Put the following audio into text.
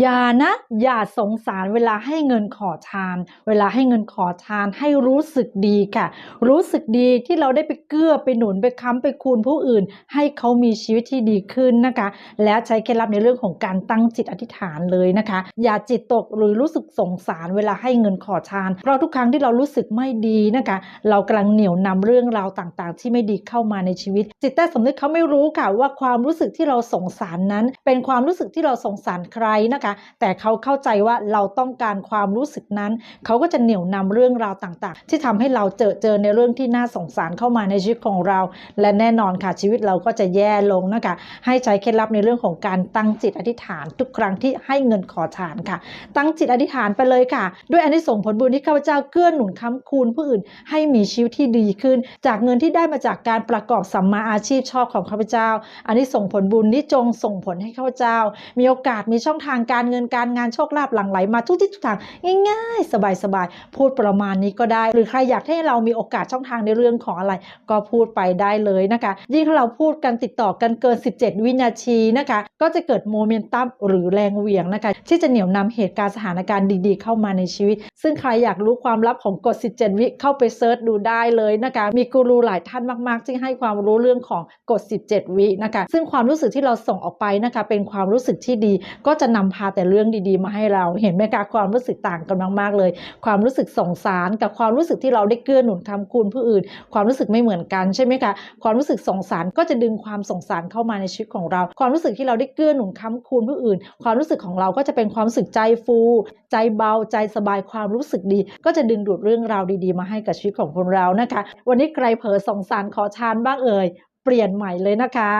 อย่านะ อย่าสงสารเวลาให้เงินขอทาน เวลาให้เงินขอทานให้รู้สึกดีค่ะ รู้สึกดีที่เราได้ไปเกื้อไปหนุนไปค้ำไปคูณผู้อื่น ให้เขามีชีวิตที่ดีขึ้นนะคะ และใช้เคล็ดลับในเรื่องของการตั้งจิตอธิษฐานเลยนะคะ อย่าจิตตกหรือรู้สึกสงสารเวลาให้เงินขอทาน เพราะทุกครั้งที่เรารู้สึกไม่ดีนะคะ เรากำลังเหนี่ยวนำเรื่องราวต่างๆ ที่ไม่ดีเข้ามาในชีวิต จิตใต้สำนึกเขาไม่รู้ค่ะว่าความรู้สึกที่เราสงสารนั้น เป็นความรู้สึกที่เราสงสารใครนะคะ แต่เขาเข้าใจว่าเราต้องการความรู้สึกนั้น เขาก็จะเหนี่ยวนำเรื่องราวต่างๆ ที่ทำให้เราเจอเจอในเรื่องที่น่าสงสารเข้ามาในชีวิตของเรา และแน่นอนค่ะชีวิตเราก็จะแย่ลงนะคะ ให้ใช้เคล็ดลับในเรื่องของการตั้งจิตอธิษฐาน ทุกครั้งที่ให้เงินขอทานค่ะ ตั้งจิตอธิษฐานไปเลยค่ะ ด้วยอานิสงส์ผลบุญที่ข้าพเจ้าเกื้อหนุนค้ำคูณผู้อื่น ให้มีชีวิตที่ดีขึ้น จากเงินที่ได้มาจากการประกอบสัมมาอาชีพชอบของข้าพเจ้าอานิสงส์ผลบุญนี้จงส่งผลให้ข้าพเจ้า มีโอกาสมีช่องทางการเงินการงานโชคลาภหลั่งไหลมาทุกทิศทุกทางง่ายๆ สบายๆ พูดประมาณนี้ก็ได้ หรือใครอยากให้เรามีโอกาสช่องทางในเรื่องของอะไร ก็พูดไปได้เลยนะคะ ยิ่งเราพูดกันติดต่อกันเกิน 17 วินาทีนะคะ ก็จะเกิดโมเมนตัมหรือแรงเหวี่ยงนะคะ ที่จะเหนี่ยวนำเหตุการณ์สถานการณ์ดีๆ เข้ามาในชีวิต ซึ่งใครอยากรู้ความลับของกฎ 17 วิเข้าไปเซิร์ชดูได้เลยนะคะ มีกูรูหลายท่านมากๆ ที่ให้ความรู้เรื่องของกฎ 17 วินะคะ ซึ่งความรู้สึกที่เราส่งออกไปนะคะ เป็นความรู้สึกที่ดี ก็จะนำพาแต่เรื่องดีๆ มาให้เราเห็นไหมคะความรู้สึกต่างกันมากๆเลย ความรู้สึกสงสารกับความรู้สึกที่เราได้เกื้อหนุนคำคูณผู้อื่น ความรู้สึกไม่เหมือนกันใช่ไหมคะความรู้สึกสงสารก็จะดึงความสงสารเข้ามาในชีวิตของเรา ความรู้สึกที่เราได้เกื้อหนุนคำคูณผู้อื่น ความรู้สึกของเราก็จะเป็นความรู้สึกใจฟู ใจเบาใจสบายความรู้สึกดี ก็จะดึงดูดเรื่องราวดีๆ มาให้กับชีวิตของคนเรานะคะ วันนี้ใครเผลอสงสารขอทานบ้างเอ่ยเปลี่ยนใหม่เลยนะคะ